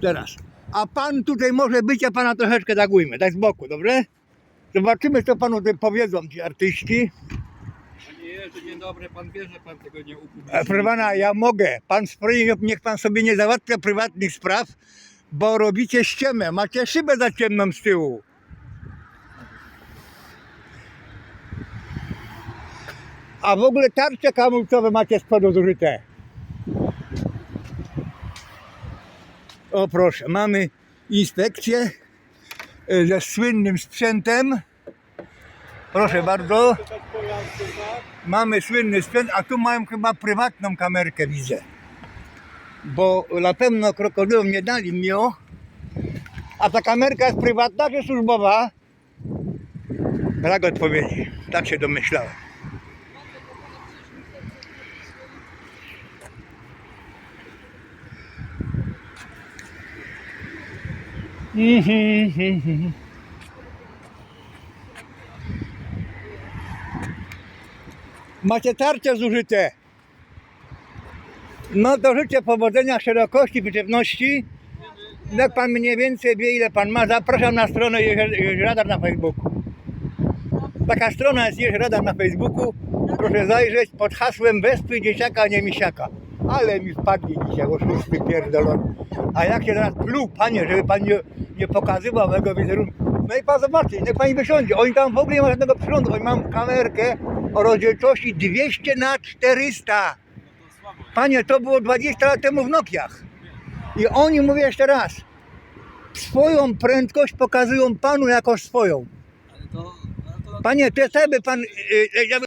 Teraz. A pan tutaj może być, a pana troszeczkę ujmę, tak z boku, dobrze? Zobaczymy, co panu tutaj powiedzą ci artyści. Panie dzień dobry, pan wie, że pan tego nie E, upublicznił. Proszę pana, ja mogę. Pan spokojnie, niech pan sobie nie załatwia prywatnych spraw, bo robicie ściemę. Macie szybę za ciemną z tyłu. A w ogóle tarcze kamulcowe macie z przodu zużyte. O proszę, mamy inspekcję e, ze słynnym sprzętem. Proszę bardzo. Mamy słynny sprzęt, a tu mają chyba prywatną kamerkę, widzę. Bo na pewno krokodylom nie dali mi ją. A ta kamerka jest prywatna czy służbowa? Brak odpowiedzi. Tak się domyślałem. Macie tarcze zużyte. No to życzę powodzenia, szerokości, wyczepności. Jak pan mniej więcej wie, ile pan ma, zapraszam na stronę Jerzy Radar na Facebooku. Taka strona jest Jerzy Radar na Facebooku. Proszę zajrzeć pod hasłem Wespój dzieciaka, nie misiaka. Ale mi wpadli dzisiaj, oszusty pierdolony. A jak się teraz pluł, panie, żeby pan nie, nie pokazywał mego wizerunku. No i pan zobaczy, niech pani wysiądzie. Oni tam w ogóle nie ma żadnego przyrządu. Oni mam kamerkę o rozdzielczości 200 na 400. Panie, to było 20 lat temu w Nokiach. I oni, mówię jeszcze raz, swoją prędkość pokazują panu jako swoją. Panie, to jakby pan, y, y, jakby